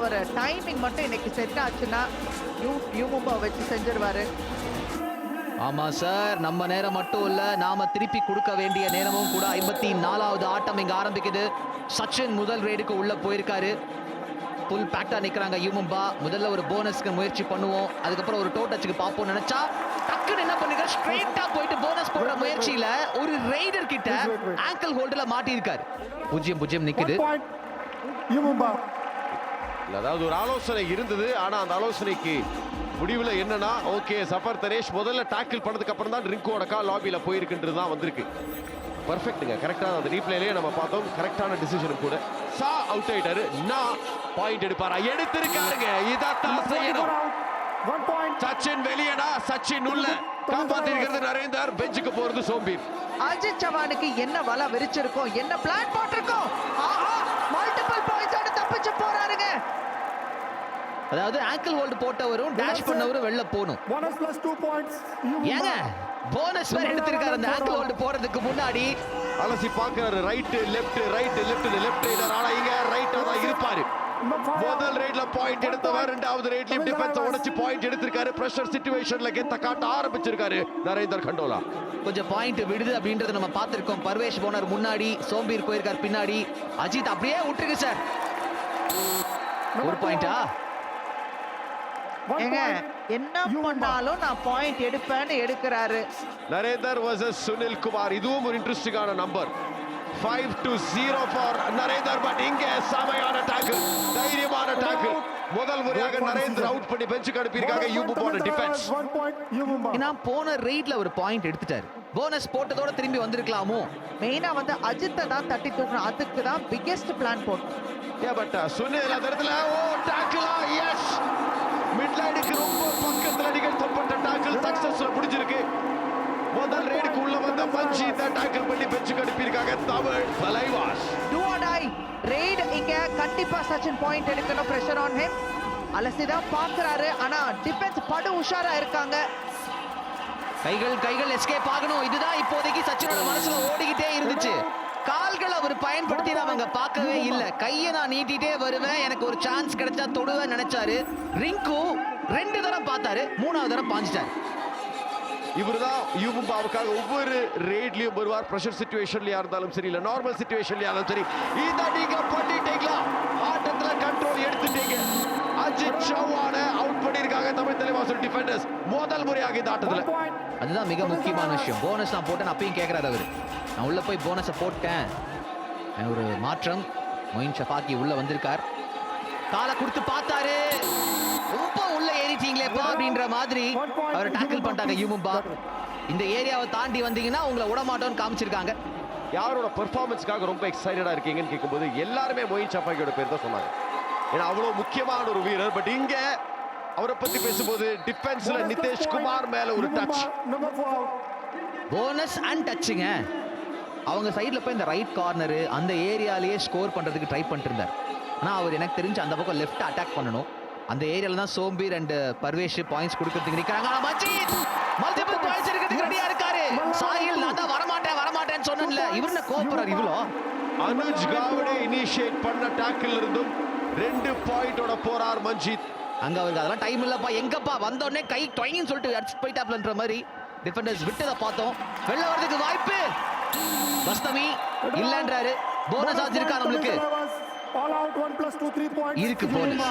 அவர் timing மட்டும் இன்னைக்கு set ஆச்சுன்னா யூ யூமும்பா வச்சு செஞ்சிருவாரு. ஆமா சார் நம்ம நேரம் மட்டும் இல்ல. நாம திருப்பி கொடுக்க வேண்டிய நேரமும் கூட ஐம்பத்தி நாலாவது ஆட்டம் இங்க ஆரம்பிக்குது. சச்சின் முதல் ரேடுக்கு உள்ள போயிருக்காரு. ஃபுல் பேக்டா நிக்கிறாங்க யூமும்பா முதல்ல ஒரு போனஸ்க்கு முயற்சி பண்ணுவோம். அதுக்கப்புறம் ஒரு டோ டச்சுக்கு பார்ப்போம் நினைச்சா டக்குன்னு என்ன பண்ணுங்க? ஸ்ட்ரெயிட்டா போயிட்டு போனஸ் போடுற முயற்சியில ஒரு ரைடர் கிட்ட ஆங்கிள் ஹோல்டர்ல மாட்டி இருக்காரு பூஜ்ஜியம் பூஜ்ஜியம். Yumumba. இல்ல, அதாவது ஒரு ஆலோசனை இருந்தது ஆனா அந்த ஆலோசனைக்கு முடிவுல என்னன்னா ஓகே சஃபர் தரேஷ் முதல்ல டாக்கிள் பண்ணதுக்கு அப்புறம் தான் ரிங்கோட கால் லாபியில போயிருக்குன்றது தான் வந்திருக்கு. பர்ஃபெக்ட்டுங்க கரெக்டாக அந்த ரீப்ளேலயே நம்ம பார்த்தோம். கரெக்டான டிசிஷனும் கூட. சா அவுட் ஆயிட்டாரு. நான் பாயிண்ட் எடுப்பாரா? எடுத்திருக்காருங்க. இதான் செய்யணும். சச்சின் வெளியடா சச்சின் உள்ள. காப்பாத்தி இருக்கிறது நரேந்தர். பெஞ்சுக்கு போறது சோம்பீர். அஜித் சவானுக்கு என்ன வலை விரிச்சிருக்கோம்? என்ன பிளான் போட்டிருக்கோம் ஆஹா மல்டிபிள் பாயிண்ட்ஸோட தப்பிச்சு போறாருங்க அதாவது ஆங்கிள் ஹோல்டு போட்டவரும் டேஷ் பண்ணவரும் வெளில போகணும். ஏங்க. போனஸ் வேற எடுத்திருக்காரு அந்த ஆங்கிள் ஹோல்டு போறதுக்கு முன்னாடி. அலசி பாக்குறாரு right left right left left raider ஆனா இங்க ரைட்டா தான் இருப்பாரு. முதல் ரைட்ல பாயிண்ட் எடுத்தவர் ரெண்டாவது ரைட்லயும் டிஃபென்ஸ் உடைச்சு பாயிண்ட் எடுத்திருக்காரு. பிரஷர் சிச்சுவேஷன்ல கெத்த காட்ட ஆரம்பிச்சிருக்காரு நரேந்தர் கண்டோலா. கொஞ்சம் பாயிண்ட் விடுது அப்படின்றத நம்ம பார்த்திருக்கோம். பர்வேஷ் போனார் முன்னாடி சோம்பீர் போயிருக்கார் பின்னாடி. அஜித் அப்படியே விட்டுருக்கு சார் ஒரு பாயிண்டா ஏங்க. என்ன. பண்ணாலும் நான் பாயிண்ட் எடுப்பேன்னு எடுக்கிறாரு. நரேந்தர் வர்சஸ் சுனில் குமார். இதுவும் ஒரு இன்ட்ரெஸ்டிங்கான number five to zero for Narender but இங்க செமையான டாக்கிள் தைரியமான டாக்கிள் முதல் முறையாக நரேந்தர் அவுட் பண்ணி பெஞ்சுக்கு அனுப்பியிருக்காங்க. Bonus யூபு போன டிஃபென்ஸ். ஏன்னா போன ரைட்ல ஒரு பாயிண்ட் எடுத்துட்டாரு. போனஸ் போட்டதோட திரும்பி வந்திருக்கலாமோ? மெயினா வந்து அஜித்தை தான் தட்டி தூக்கணும். அதுக்கு தான் பிக்கெஸ்ட் பிளான் போட்டோம். ஏ பட் சுனில் அந்த இடத்துல ஓ டாக்கிளா எஸ் மிட்லைனுக்கு ரொம்ப பக்கத்துல நிகழ்த்தப்பட்ட டாக்கிள் சக்சஸ்ல முடிஞ்சிருக்கு. முதல் ரேடுக்கு உள்ள வந்த மஞ்சி இந்த டாக்கிள் பண்ணி பெஞ்சுக்கு அனுப்பியிருக்காங்க Tamil Thalaivas do or die raid இங்க கண்டிப்பா சச்சின் பாயிண்ட் எடுக்கணும். பிரஷர் ஆன் ஹிம் அலசி தான் பாக்குறாரு ஆனா டிஃபென்ஸ் படு உஷாரா இருக்காங்க. கைகள் கைகள் எஸ்கேப் ஆகணும். இதுதான் இப்போதைக்கு சச்சினோட மனசுல ஓடிக்கிட்டே இருந்துச்சு. கால்கள் அவர் பயன்படுத்தி அவங்க பார்க்கவே இல்ல. கையை நான் நீட்டிட்டே வருவேன். எனக்கு ஒரு சான்ஸ் கிடைச்சா தொடுவேன் நினைச்சாரு. ரிங்கு ரெண்டு தரம் பார்த்தாரு. மூணாவது தரம் பாஞ்சிட்டாரு. இவர்தான் யூமும்பாவுக்காக ஒவ்வொரு ரேட்லயும் வருவார். ப்ரெஷர் சுச்சுவேஷன்லயா இருந்தாலும் சரி இல்ல நார்மல் சுச்சுவேஷன்லயா இருந்தாலும் சரி. இத நீங்க பண்ணிட்டீங்களா ஆட்டத்துல கண்ட்ரோல் எடுத்துட்டீங்க. அஜித் சவான அவுட் பண்ணிருக்காங்க தமிழ் தலைவாசல் டிஃபெண்டர்ஸ் முதல் முறையாக இந்த ஆட்டத்துல. அதுதான் மிக முக்கியமான விஷயம். போனஸ் நான் போட்டேன் அப்பயும் கேட்கறாரு அவரு. நான் உள்ள போய் போனஸை போட்டேன். ஒரு மாற்றம். மொயின் ஷஃபாக்கி உள்ள வந்திருக்கார். காலை கொடுத்து பார்த்தாரு. ரொம்ப உள்ள ஏறிட்டீங்களேப்பா அப்படின்ற மாதிரி அவரை டாக்கிள் பண்ணிட்டாங்க யூமும்பா இந்த ஏரியாவை தாண்டி வந்தீங்கன்னா உங்களை விடமாட்டோம்னு காமிச்சிருக்காங்க. யாரோட பெர்ஃபார்மன்ஸ்க்காக ரொம்ப எக்ஸைட்டடா இருக்கீங்கன்னு கேட்கும்போது எல்லாருமே மொயின் சப்பாக்கியோட பேர் தான் சொன்னாங்க. ஏன்னா அவ்வளவு முக்கியமான ஒரு வீரர். பட் இங்க அவரை பத்தி பேசும்போது டிஃபென்ஸ்ல நிதேஷ். குமார் மேல ஒரு டச். போனஸ் அண்ட் டச்சுங்க அவங்க சைடில் போய் இந்த ரைட் கார்னரு அந்த ஏரியாலேயே ஸ்கோர் பண்ணுறதுக்கு ட்ரை பண்ணிட்டு இருந்தார். ஆனால் அவர் எனக்கு தெரிஞ்சு அந்த பக்கம் லெஃப்ட் அட்டாக் பண்ணணும். அந்த ஏரியால தான் சோம்பீர் அண்ட் பர்வேஷ் பாயிண்ட்ஸ் கொடுக்கறதுக்கு நிற்கிறாங்க ஆனால் மஜீத் மல்டிபிள் பாயிண்ட்ஸ் இருக்கிறதுக்கு ரெடியா இருக்காரு. சாஹில் நான் தான் வரமாட்டேன் வரமாட்டேன்னு சொன்னேன்ல. இவர் என்ன கோபப்படுறாரு இவ்வளோ அனுஜ் காவடே இனிஷியேட் பண்ண டாக்கில் இருந்தும் ரெண்டு பாயிண்டோட போறார் மஞ்சித். அங்க அவருக்கு அதெல்லாம் டைம் இல்லப்பா. எங்கப்பா? வந்த உடனே கை டொயின்னு சொல்லிட்டு அடிச்சு போயிட்டாப்லன்ற மாதிரி டிஃபெண்டர்ஸ் விட்டதை பார்த்தோம். வெளில வரதுக்கு வாய்ப்பு. பஸ்தமி இல்லன்றாரு. போனஸ் ஆச்சு இருக்கா நம்மளுக்கு. இருக்கு bonus.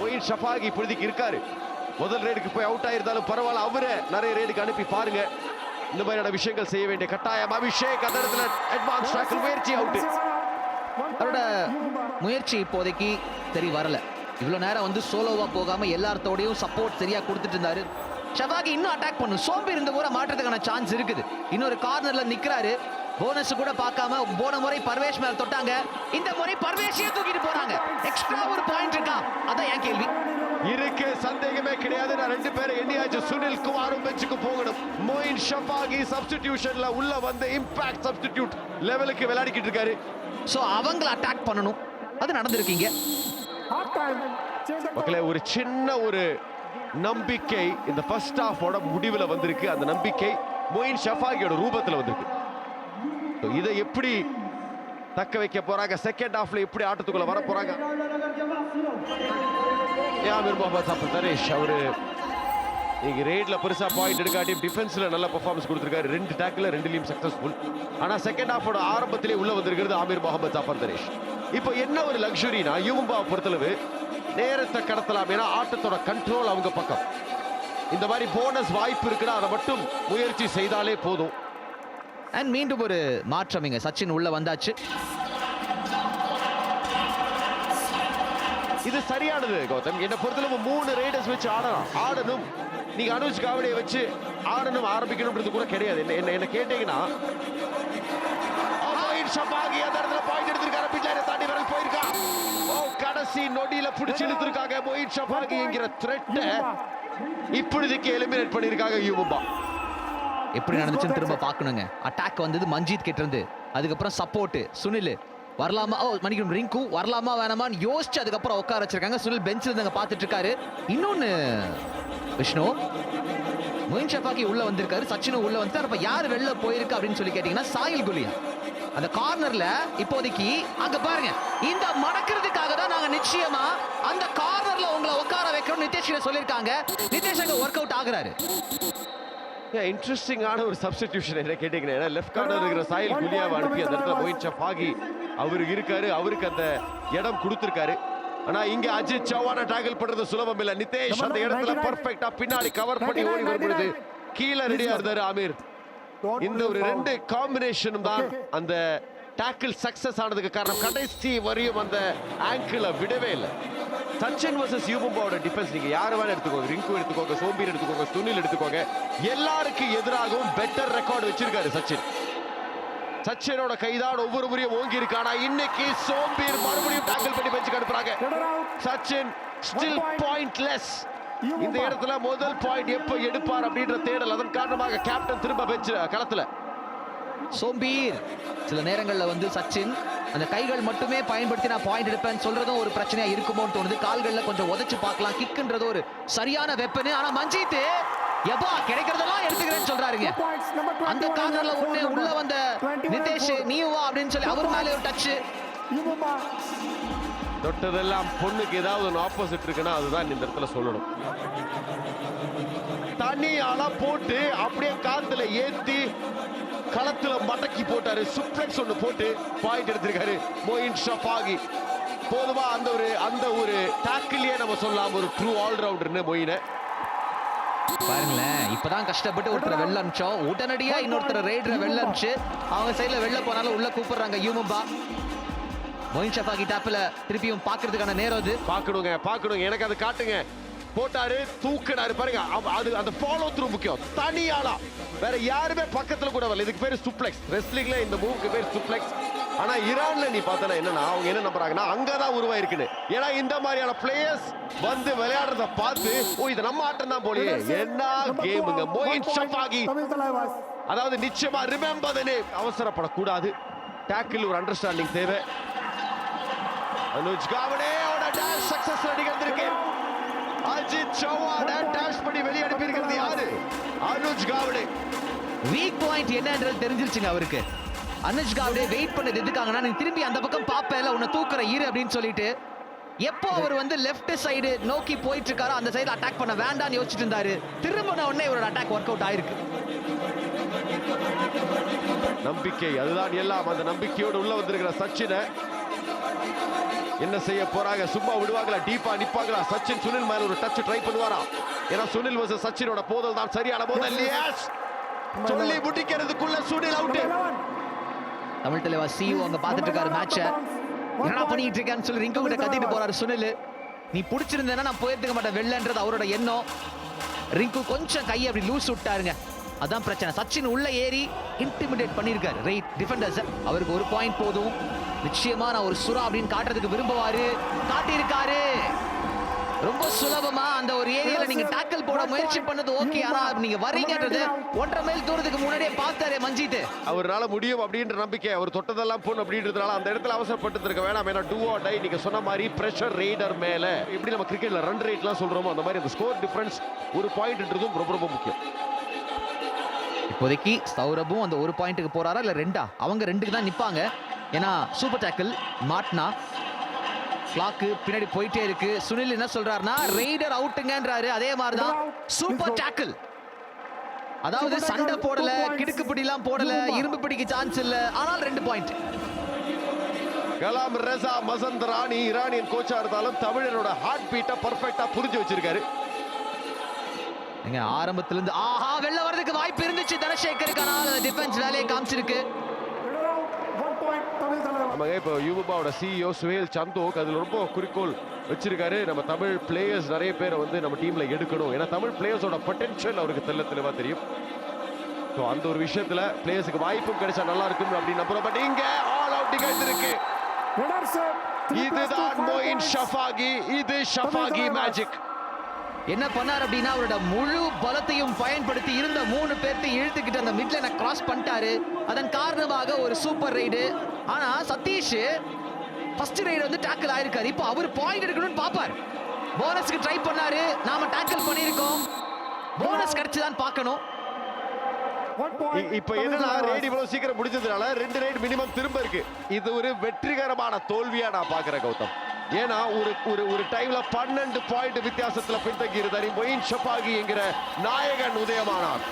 மொயின் ஷஃபாக் இப்போதைக்கு இருக்காரு. முதல் ரேடுக்கு போய் அவுட் ஆயிருந்தாலும் பரவாயில்ல அவரை நிறைய ரேடுக்கு அனுப்பி பாருங்க. இந்த மாதிரியான விஷயங்கள் செய்ய வேண்டிய கட்டாயம். அபிஷேக் அந்த இடத்துல அட்வான்ஸ் ட்ராக்கில் முயற்சி அவுட் அவரோட முயற்சி இப்போதைக்கு சரி வரல. இவ்வளோ நேரம் வந்து சோலோவா போகாம எல்லார்த்தோடையும் சப்போர்ட் சரியா கொடுத்துட்டு இருந்தாரு. ஷபாகி இன்னும் அட்டாக் பண்ணும் சோம்பி இருந்த கூட மாற்றத்துக்கான சான்ஸ் இருக்குது. இன்னொரு கார்னர்ல நிக்கிறாரு. போனஸ் கூட பார்க்காம போன முறை பர்வேஷ் மேல தொட்டாங்க. இந்த முறை பர்வேஷையே தூக்கிட்டு போறாங்க. எக்ஸ்ட்ரா ஒரு பாயிண்ட் இருக்கா? அதான் என் கேள்வி. இருக்கு சந்தேகமே கிடையாது. நான் ரெண்டு பேரும் எண்ணியாச்சு. சுனில் குமாரும் பெஞ்சுக்கு போகணும். மொயின் ஷஃபாகி சப்ஸ்டிடியூஷன்ல உள்ள வந்து இம்பாக்ட் சப்ஸ்டிடியூட் லெவலுக்கு விளையாடிக்கிட்டு இருக்காரு. சோ அவங்கள அட்டாக் பண்ணணும். அது நடந்திருக்கீங்க. மக்களே ஒரு சின்ன ஒரு நம்பிக்கை இந்த ஃபர்ஸ்ட் ஹாஃபோட முடிவுல வந்திருக்கு. அந்த நம்பிக்கை மொயின் ஷஃபாகியோட ரூபத்துல வந்திருக்கு. இதை எப்படி தக்க வைக்க போறாங்க? செகண்ட் ஹாஃப்ல எப்படி ஆட்டத்துக்குள்ள வர போறாங்க? யாமிர் முகமது தரேஷ் அவரு நீங்க ரேட்ல பெருசா பாயிண்ட் எடுக்காட்டி டிஃபென்ஸ்ல நல்ல பெர்ஃபார்மன்ஸ் கொடுத்துருக்காரு. ரெண்டு டேக்கில் ரெண்டுலேயும் சக்சஸ்ஃபுல் ஆனா செகண்ட் ஹாஃபோட ஆரம்பத்திலே உள்ள வந்திருக்கிறது ஆமீர் முகமது ஜாஃபர் தரேஷ் இப்போ என்ன ஒரு லக்ஸுரினா யூம்பா பொறுத்தளவு நேரத்தை கடத்தலாம். ஏன்னா ஆட்டத்தோட கண்ட்ரோல் அவங்க பக்கம். இந்த மாதிரி போனஸ் வாய்ப்பு இருக்குன்னா அதை மட்டும் முயற்சி செய்தாலே போதும். அண்ட் மீண்டும் ஒரு மாற்றம் இங்கே. சச்சின் உள்ள வந்தாச்சு. இது சரியானது கௌதம். என்னை பொறுத்தளவு மூணு ரைடர்ஸ் வச்சு ஆடணும் ஆடணும். நீங்க அனுஜ் காவடியை வச்சு ஆடணும் ஆரம்பிக்கணும்ன்றது கூட கிடையாது. என்ன என்ன என்ன கேட்டீங்கன்னா ஷபாகி அந்த இடத்துல பாயிண்ட் எடுத்திருக்காரு. பிட்லைனை தாண்டி வரை போயிருக்கா. ஓ கடைசி நொடியில பிடிச்சு இழுத்திருக்காங்க. மொயின் ஷபாகி என்கிற த்ரெட்டை இப்பொழுதுக்கு எலிமினேட் பண்ணியிருக்காங்க யூபா எப்படி நடந்துச்சுன்னு திரும்ப பார்க்கணுங்க. அட்டாக் வந்தது மஞ்சித் கிட்ட இருந்து அதுக்கப்புறம் சப்போர்ட் சுனில். வரலாமா? ஓ மணிக்கணும் ரிங்கு. வரலாமா வேணாமான்னு யோசிச்சு அதுக்கப்புறம் உட்கார வச்சிருக்காங்க. சுனில் பெஞ்சில் இருந்து பார்த்துட்டு இருக்காரு. இன்னொன்னு விஷ்ணு மொயின் ஷஃபாக்கி உள்ள வந்திருக்காரு. சச்சினும் உள்ள வந்து அப்ப யார் வெளில போயிருக்கு அப்படின்னு சொல்லி கேட்டீங்கன்னா சாயில் குலியா. அந்த கார்னர்ல இப்போதைக்கு அங்க பாருங்க. இந்த மடக்கிறதுக்காக தான் நாங்க நிச்சயமா அந்த கார்னர்ல உங்களை உட்கார வைக்கணும் நிதிஷ் சொல்லியிருக்காங்க நிதிஷ் அங்க ஒர்க் அவுட் ஆகுறாரு. இன்ட்ரெஸ்டிங்கான ஒரு சப்ஸ்டிடியூஷன் என்ன கேட்டீங்கன்னா ஏன்னா லெஃப்ட் கார்னர் இருக்கிற சாயில் குலியாவை அனுப்பி அந்த இடத்துல மொயின் ஷஃபாகி அவரு இருக்காரு அவருக்கு அந்த இடம் கொடுத்திருக்காரு. ஆனா இங்க அஜித் சௌவான டேக்கிள் பண்றது சுலபம் இல்ல. நிதேஷ் அந்த இடத்துல பர்ஃபெக்ட்டா பின்னாடி கவர் பண்ணி ஓடி வரும்பொழுது கீழே ரெடியா இருந்தாரு ஆமீர். இந்த ஒரு. ரெண்டு காம்பினேஷனும் தான். அந்த டாக்கிள் சக்சஸ் ஆனதுக்கு காரணம் கடைசி வரையும் அந்த ஆங்கிள விடவே இல்லை. சச்சின் வர்சஸ் யூபம்பாவோட டிஃபென்ஸ் நீங்க யார் வேணா எடுத்துக்கோங்க. ரிங்கு எடுத்துக்கோங்க சோம்பீர் எடுத்துக்கோங்க சுனில் எடுத்துக்கோங்க. எல்லாருக்கும் எதிராகவும் பெட்டர் ரெக்கார்டு வச்சிருக்காரு சச்சின் சச்சினோட கைதான் ஒவ்வொரு முறையும் ஓங்கி இருக்கு. ஆனா இன்னைக்கு சோம்பீர் மறுபடியும் டாக்கிள் பண்ணி பெஞ்சுக்கு அனுப்புறாங்க. சச்சின் ஸ்டில். பாயிண்ட்லெஸ். இந்த இடத்துல முதல் பாயிண்ட் எப்ப எடுப்பார் அப்படின்ற தேடல். அதன் காரணமாக கேப்டன் திரும்ப பெஞ்சு களத்துல. சோம்பீர் சில நேரங்கள்ல வந்து சச்சின் அந்த கைகள் மட்டுமே பயன்படுத்தி நான் பாயிண்ட் எடுப்பேன்னு சொல்றதும் ஒரு பிரச்சனையா இருக்குமோன்னு தோணுது கால்கள்ல கொஞ்சம் உதைச்சு பார்க்கலாம் கிக்குன்றது ஒரு சரியான வெப்பனு ஆனா மஞ்சித் எப்பா கிடைக்கிறதெல்லாம் எடுத்துக்கிறேன்னு சொல்றாருங்க Two points. Number 21 அந்த கார்னர்ல ஒண்ணு உள்ள. வந்த 21 நிதேஷ். நீ வா அப்படின்னு சொல்லி அவர் மேல ஒரு டச். தொட்டதெல்லாம் பொண்ணுக்கு ஏதாவது ஒன்று ஆப்போசிட் இருக்குன்னா அதுதான் இந்த இடத்துல சொல்லணும் தண்ணி ஆளா போட்டு அப்படியே காத்துல ஏத்தி களத்துல மடக்கி போட்டாரு. சுப்ளெக்ஸ் ஒன்று போட்டு பாயிண்ட் எடுத்திருக்காரு. மோயின் ஷஃபாகி. போதுமா அந்த ஒரு அந்த ஒரு டாக்கிலேயே நம்ம சொல்லலாம். ஒரு ட்ரூ ஆல்ரவுண்டர்னு மொயினை. பாருங்களேன் இப்பதான் கஷ்டப்பட்டு ஒருத்தர் வெளில அனுப்பிச்சோம் உடனடியா இன்னொருத்தர் ரைடரை வெளில அனுப்பிச்சு அவங்க சைடுல வெளில போனாலும் உள்ள கூப்பிடுறாங்க யூமும்பா மொயின் ஷஃபாகி டாப்ல திருப்பியும் பாக்குறதுக்கான நேரம் அது. பார்க்கணுங்க பார்க்கணுங்க எனக்கு அது காட்டுங்க. போட்டாரு தூக்குனாரு. பாருங்க அது அந்த ஃபாலோ த்ரூ முக்கியம். தனியாளா. வேற யாருமே பக்கத்துல கூட வரல. இதுக்கு பேரு சுப்ளெக்ஸ் ரெஸ்லிங்ல இந்த மூவுக்கு பேர் சுப்ளெக்ஸ் ஆனா ஈரான்ல நீ பார்த்தனா என்னன்னா அவங்க என்ன நம்புறாங்கன்னா அங்கதான் உருவாயிருக்குன்னு. ஏன்னா இந்த மாதிரியான பிளேயர்ஸ் வந்து விளையாடுறத பார்த்து ஓ இது நம்ம ஆட்டம் தான் போலயே. என்ன கேமுங்க. மோயின் Talaiwas. அதாவது நிச்சயமா ரிமெம்பர் அவசரப்படக்கூடாது. டேக்கிள் ஒரு அண்டர்ஸ்டாண்டிங் தேவை. அனுஜ் காவடேயோட டாஷ் சக்சஸ் நிகழ்ந்திருக்கு. அஜித் சௌஹான் டாஷ் பண்ணி வெளியே அனுப்பியிருக்கிறது யாரு? அனுஜ் காவடே. வீக் பாயிண்ட் என்னன்றது தெரிஞ்சிருச்சுங்க அவருக்கு. அனுஜ் காவடே வெயிட் பண்ணது எதுக்காங்கன்னா நீ திரும்பி அந்த பக்கம் பாப்பேல உன்னை தூக்குற இரு அப்படின்னு சொல்லிட்டு. எப்போ அவர் வந்து லெஃப்ட் சைடு நோக்கி போயிட்டு இருக்காரோ அந்த சைடு அட்டாக் பண்ண வேண்டாம்னு யோசிச்சுட்டு இருந்தாரு. திரும்பின உடனே இவரோட அட்டாக் ஒர்க் அவுட் ஆயிருக்கு. நம்பிக்கை அதுதான் எல்லாம். அந்த நம்பிக்கையோடு உள்ள வந்திருக்கிற சச்சினை. என்ன செய்ய போறாங்க? சும்மா விடுவாங்களா? டீப்பா நிப்பாங்களா? சச்சின் சுனில் மேல ஒரு டச் ட்ரை பண்ணுவாரா? ஏன்னா சுனில் வர்சஸ் சச்சினோட மோதல் தான் சரியான மோதல் yes சொல்லி முடிக்கிறதுக்குள்ள சுனில் அவுட் Number 11. தமிழ் தலைவா சியூ அங்க பாத்துட்டு இருக்காரு மேட்ச என்னடா பண்ணிட்டு இருக்கேன்னு சொல்லி ரிங்கு கிட்ட கத்திட்டு போறாரு சுனில். நீ பிடிச்சிருந்தேன்னா நான் போயிருக்க மாட்டேன். வெளிலன்றது அவரோட எண்ணம். ரிங்கு கொஞ்சம் கையை அப்படி லூஸ் விட்டாருங்க. அதான் பிரச்சனை. சச்சின் உள்ள ஏறி இன்டிமிடேட் பண்ணியிருக்காரு ரைட் டிஃபெண்டர்ஸ் அவருக்கு ஒரு பாயிண்ட் போதும். நிச்சயமா நான் ஒரு சுறா அப்படின்னு காட்டுறதுக்கு விரும்புவாரு. காட்டியிருக்காரு. ரொம்ப சுலபமா அந்த ஒரு ஏரியால நீங்க டாக்கல் போட முயற்சி பண்ணது ஓகே ஆனா நீங்க வரீங்கன்றது ஒன்றரை மைல் தூரத்துக்கு முன்னாடியே பார்த்தாரு மஞ்சித். அவரால் முடியும் அப்படின்ற நம்பிக்கை. அவர் தொட்டதெல்லாம் பொண்ணு அப்படின்றதுனால அந்த இடத்துல அவசரப்பட்டு இருக்க வேணாம். ஏன்னா டூ ஆர் டை நீங்க சொன்ன மாதிரி பிரஷர் ரெய்டர் மேல. எப்படி நம்ம கிரிக்கெட்ல ரன் ரேட்லாம் சொல்றோமோ அந்த மாதிரி அந்த ஸ்கோர் டிஃபரன்ஸ் ஒரு பாயிண்ட்ன்றதும் ரொம்ப ரொம்ப முக்கியம். இப்போதைக்கு சௌரபும் அந்த ஒரு பாயிண்ட்டுக்கு போறாரா இல்ல ரெண்டா? அவங்க ரெண்டுக்கு தான் நிப்பாங்க. ஏன்னா சூப்பர் டேக்கிள் மாட்னா கிளாக்கு பின்னாடி போயிட்டே இருக்கு. சுனில் என்ன சொல்றாருன்னா ரெய்டர் அவுட்டுங்கன்றாரு. அதே மாதிரிதான் சூப்பர் டேக்கிள். அதாவது சண்டை போடல கிடுக்கு பிடிலாம் போடல இரும்பு பிடிக்க சான்ஸ் இல்ல. ஆனால் ரெண்டு point Gholamreza Mazandarani Iranian கோச்சா இருந்தாலும் தமிழனோட ஹார்ட் பீட்டை பர்ஃபெக்டா புரிஞ்சு வச்சிருக்காரு. எங்க ஆரம்பத்துல இருந்து ஆஹா வெளில வர்றதுக்கு வாய்ப்பு இருந்துச்சு. தனசேகருக்கு ஆனால் டிஃபென்ஸ் வேலையை காமிச்சிருக்கு. நமக்கு இப்போ யூபாவோட சிஇஓ சுவேல் சந்தோக் அதுல ரொம்ப குறிக்கோள் வச்சிருக்காரு. நம்ம தமிழ் பிளேயர்ஸ் நிறைய பேரை வந்து நம்ம டீம்ல எடுக்கணும். ஏன்னா தமிழ் பிளேயர்ஸோட பொட்டன்ஷியல் அவருக்கு தெல்ல தெளிவா தெரியும். ஸோ அந்த ஒரு விஷயத்துல பிளேயர்ஸுக்கு வாய்ப்பும் கிடைச்சா நல்லா இருக்கும் அப்படின்னு நம்புறோம். பட் இங்க ஆல் அவுட் இருக்கு ரிடர்சன் இதுதான் மொயின் ஷஃபாகி. இது ஷஃபாகி மேஜிக் என்ன பண்ணார் அப்படின்னா அவரோட முழு பலத்தையும் பயன்படுத்தி இருந்த மூணு பேர்த்தையும் இழுத்துக்கிட்டு அந்த மிட்லைனை கிராஸ் பண்ணிட்டாரு. அதன் காரணமாக ஒரு சூப்பர் ரைடு ஆனா சதீஷ் ஃபர்ஸ்ட் ரைடு வந்து டேக்கிள் ஆயிருக்காரு. இப்போ அவர் பாயிண்ட் எடுக்கணும்னு பாப்பார் போனஸ்க்கு ட்ரை பண்ணாரு. நாம டேக்கிள் பண்ணியிருக்கோம். போனஸ் கிடைச்சுதான் பார்க்கணும். இப்ப என்னன்னா ரேட் இவ்வளவு சீக்கிரம் முடிஞ்சதுனால ரெண்டு ரைடு மினிமம் திரும்ப இருக்கு. இது ஒரு வெற்றிகரமான தோல்வியா நான் பாக்குறேன் கௌதம். ஏன்னா ஒரு ஒரு ஒரு டைம்ல பன்னெண்டு பாயிண்ட் வித்தியாசத்துல பின்தங்கி இருந்தார் மொயின் ஷபாகி என்கிற நாயகன் உதயமானார்.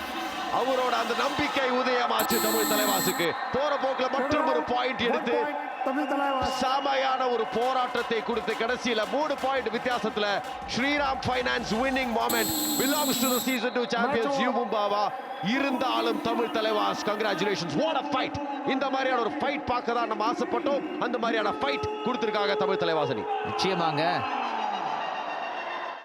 அவரோட அந்த நம்பிக்கை உதயமாச்சு தமிழ் தலைவாசுக்கு. போற போக்குல மற்றும் ஒரு பாயிண்ட் எடுத்து தமிழ் தலைவர். செமையான ஒரு போராட்டத்தை கொடுத்து கடைசியில மூணு point வித்தியாசத்துல Shriram finance winning moment belongs to season 2 champions U மும்பாவா இருந்தாலும் Tamil Thalaivas congratulations what a fight இந்த மாதிரியான ஒரு ஃபைட் பார்க்க தான் நம்ம ஆசைப்பட்டோம். அந்த மாதிரியான ஃபைட் கொடுத்திருக்காங்க தமிழ் தலைவாசனி. நிச்சயமாங்க.